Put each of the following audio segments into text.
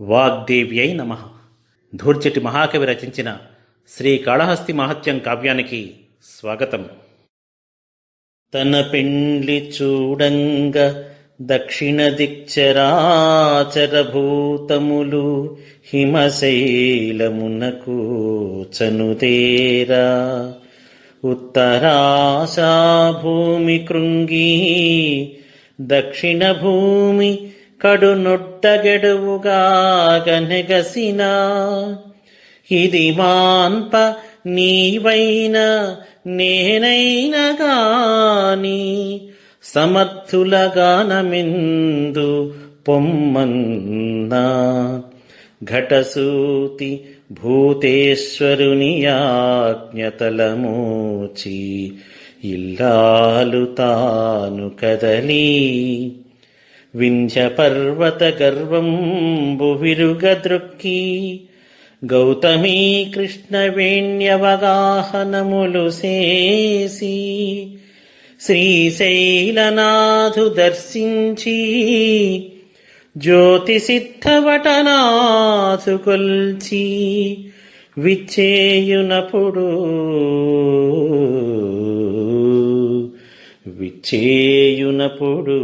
వాగ్దేవ్యై నమ. ధూర్చటి మహాకవి రచించిన శ్రీ కాళహస్తి మహత్యం కావ్యానికి స్వాగతం. తన పెండ్లి చూడంగ దక్షిణ దిక్చరాచరభూతములు హిమశైలమునకు చనుదేరా ఉత్తరాశా భూమి కృంగి దక్షిణ భూమి కడునొట్టగెడువుగా నెగసిన ఇది మాన్ప నీవైన నేనైన గాని. సమర్థులగానమిందు పొమ్మన్నా. ఘటసూతి భూతేశ్వరుని ఆజ్ఞతలమూచి ఇల్లాలు తాను కదలీ. వింధ్య పర్వత గర్వంబు విరుగదృక్కి గౌతమీ కృష్ణ వేణ్యవగాహనములు సేసి శ్రీశైలనాథు దర్శించి జ్యోతిసిద్ధవటనాథు కొల్చి విచ్చేయునప్పుడు చేయునప్పుడు.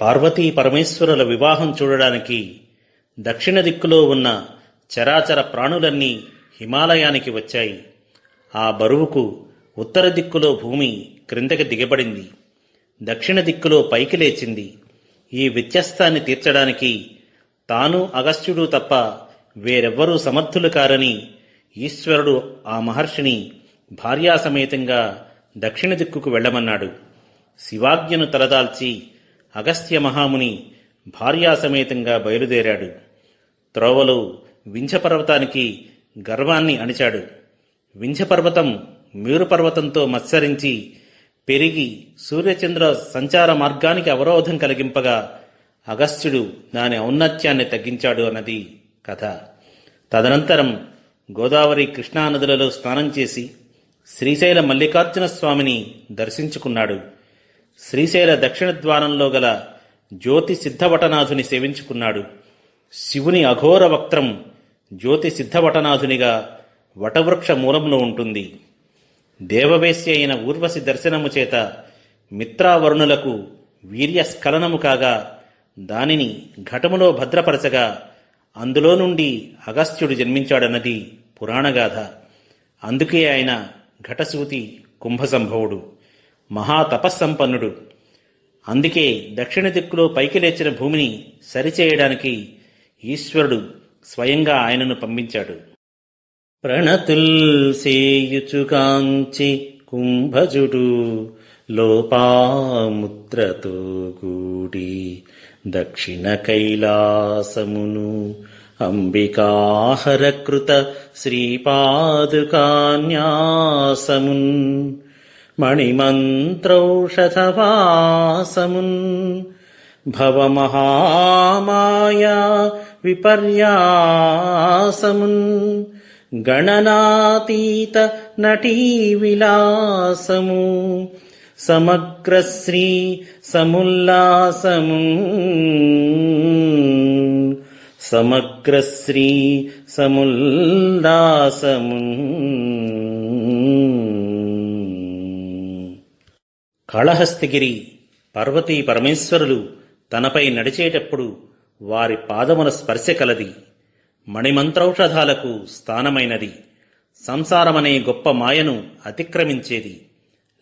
పార్వతీ పరమేశ్వరుల వివాహం చూడడానికి దక్షిణ దిక్కులో ఉన్న చరాచర ప్రాణులన్నీ హిమాలయానికి వచ్చాయి. ఆ బరువుకు ఉత్తర దిక్కులో భూమి క్రిందకి దిగబడింది. దక్షిణ దిక్కులో పైకి లేచింది. ఈ వ్యత్యస్తాన్ని తీర్చడానికి తాను అగస్త్యుడు తప్ప వేరెవ్వరూ సమర్థులు కారని ఈశ్వరుడు ఆ మహర్షిని భార్యాసమేతంగా దక్షిణ దిక్కుకు వెళ్ళమన్నాడు. శివాజ్ఞను తలదాల్చి అగస్త్య మహాముని భార్యాసమేతంగా బయలుదేరాడు. త్రోవలో వింఛపర్వతానికి గర్వాన్ని అణిచాడు. వింఛపర్వతం మేరుపర్వతంతో మత్సరించి పెరిగి సూర్యచంద్ర సంచార మార్గానికి అవరోధం కలిగింపగా అగస్త్యుడు దాని ఔన్నత్యాన్ని తగ్గించాడు అన్నది కథ. తదనంతరం గోదావరి కృష్ణానదులలో స్నానం చేసి శ్రీశైల మల్లికార్జున స్వామిని దర్శించుకున్నాడు. శ్రీశైల దక్షిణ ద్వారంలో గల జ్యోతి సిద్ధవటనాథుని సేవించుకున్నాడు. శివుని అఘోర వక్త్రం జ్యోతి సిద్ధవటనాథునిగా వటవృక్ష మూలంలో ఉంటుంది. దేవవేశ్య అయిన ఊర్వశి దర్శనము చేత మిత్రావరుణులకు వీర్యస్ఖలనము కాగా దానిని ఘటములో భద్రపరచగా అందులో నుండి అగస్త్యుడు జన్మించాడన్నది పురాణగాథ. అందుకే ఆయన ఘటసూతి కుంభసంభవుడు మహాతపస్సంపన్నుడు. అందుకే దక్షిణ దిక్కులో పైకి లేచిన భూమిని సరిచేయడానికి ఈశ్వరుడు స్వయంగా ఆయనను పంపించాడు. ప్రణతుల్సేయుచుకాంచి కుంభజుడు లోపాముద్రతో కూడి దక్షిణ కైలాసమును अम्बिकाहरकृत श्रीपादुकान्यासमुन् मणिमन्त्रौषधवासमुन् भवमहामाया विपर्यासमुन् गणनातीत नटीविलासमु समग्रश्री समुल्लासमु సమగ్రశ్రీ సముల్లాసము కాళహస్తిగిరి పార్వతీ పరమేశ్వరులు తనపై నడిచేటప్పుడు వారి పాదముల స్పర్శ కలది. మణిమంత్రౌషధాలకు స్థానమైనది. సంసారమనే గొప్ప మాయను అతిక్రమించేది.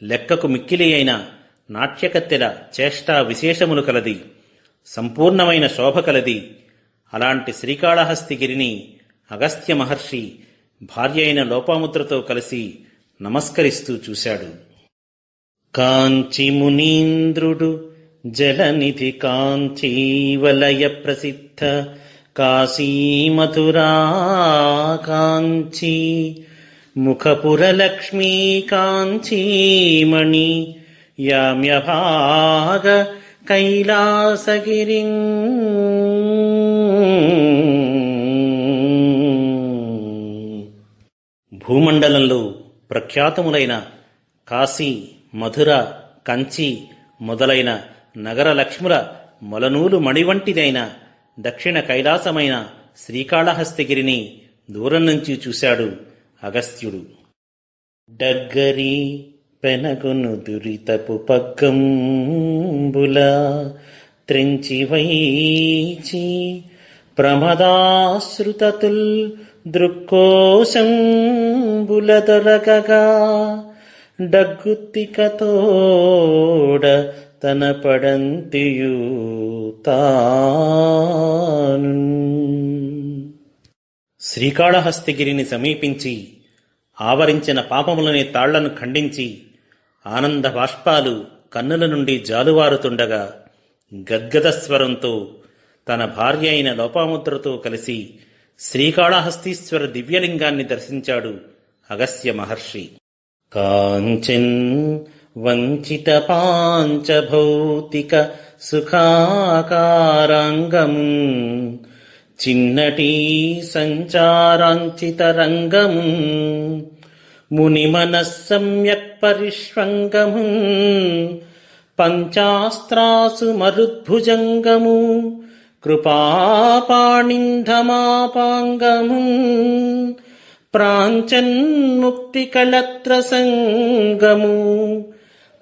లెక్కకు మిక్కిలి అయిన నాట్యకత్తెల చేష్టా విశేషములు కలది. సంపూర్ణమైన శోభ కలది. అలాంటి శ్రీకాళహస్తిగిరిని అగస్త్య మహర్షి భార్య అయిన లోపాముద్రతో కలిసి నమస్కరిస్తూ చూశాడు. కాంచి మునీంద్రుడు జలనిధి కాంచీవలయ ప్రసిద్ధ కాశీమథురా కాంచీ ముఖపురలక్ష్మీ కాంచీమణి యామ్యభాగ కైలాసగిరి భూమండలంలో ప్రఖ్యాతములైన కాశీ మధుర కంచి మొదలైన నగర లక్ష్ముల మొలనూలు మణివంటిదైన దక్షిణ కైలాసమైన శ్రీకాళహస్తిగిరిని దూరం నుంచి చూశాడు అగస్త్యుడు. డగ్గరి పెనగును దురితపు పగ్గంబులా త్రించి వైచి ప్రమదాశ్రుతతుల్ దృక్కోశంబుల దొరకగా డగ్గుత్తికతోడ తన పడంతియు తాను శ్రీకాళహస్తిగిరిని సమీపించి ఆవరించిన పాపములనే తాళ్ళను ఖండించి ఆనంద బాష్పాలు కన్నుల నుండి జాలువారుతుండగా గద్గద స్వరంతో తన భార్య అయిన లోపాముద్రతో కలిసి శ్రీకాళహస్తీశ్వర దివ్యలింగాన్ని దర్శించాడు అగస్త్య మహర్షి. కాంచన్ వంచిత పాంచభౌతిక సుఖాకారాంగము చిన్నటి సంచారాంచిత రంగము ముని మనస్సమ్యక్ परिष्वङ्गमु पञ्चास्त्रासु मरुद्भुजङ्गमु। कृपापाणिन्धमापाङ्गमु। प्राञ्चन्मुक्तिकलत्रसङ्गमु।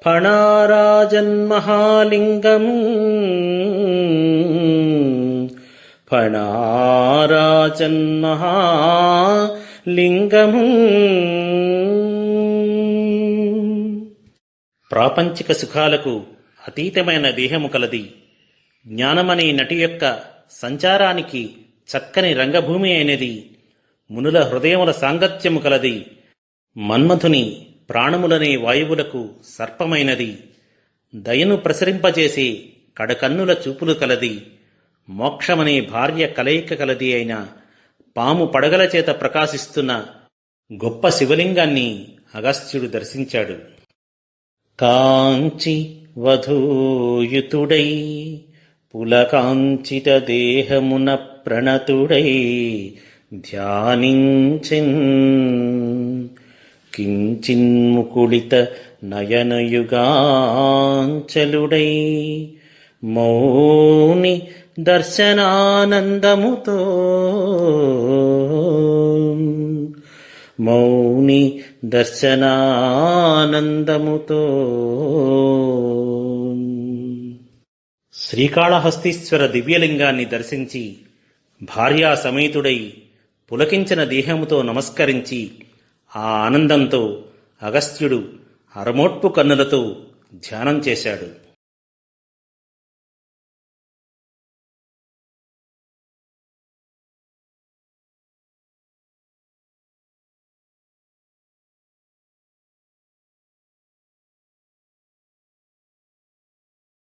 फणाराजन्महालिङ्गमु। फणाराजन्महालिङ्गमु। ప్రాపంచిక సుఖాలకు అతీతమైన దేహము కలది. జ్ఞానమనే నటి యొక్క సంచారానికి చక్కని రంగభూమి అయినది. మునుల హృదయముల సాంగత్యము కలది. మన్మథుని ప్రాణములనే వాయువులకు సర్పమైనది. దయను ప్రసరింపజేసే కడకన్నుల చూపులు కలది. మోక్షమనే భార్య కలయిక కలది అయిన పాము పడగల చేత ప్రకాశిస్తున్న గొప్ప శివలింగాన్ని అగస్త్యుడు దర్శించాడు. కాంచి వధూయుతుడై పులకాంచిత దేహమున ప్రణతుడై ధ్యానించిన్. కించిన్ముకుళిత నయనయుగాంచలుడై మౌని దర్శనానందముతో మౌని దర్శనానందముతో. శ్రీకాళహస్తీశ్వర దివ్యలింగాన్ని దర్శించి భార్యా సమేతుడై పులకించిన దేహముతో నమస్కరించి ఆ ఆనందంతో అగస్త్యుడు అరమోట్పు కన్నులతో ధ్యానం చేశాడు.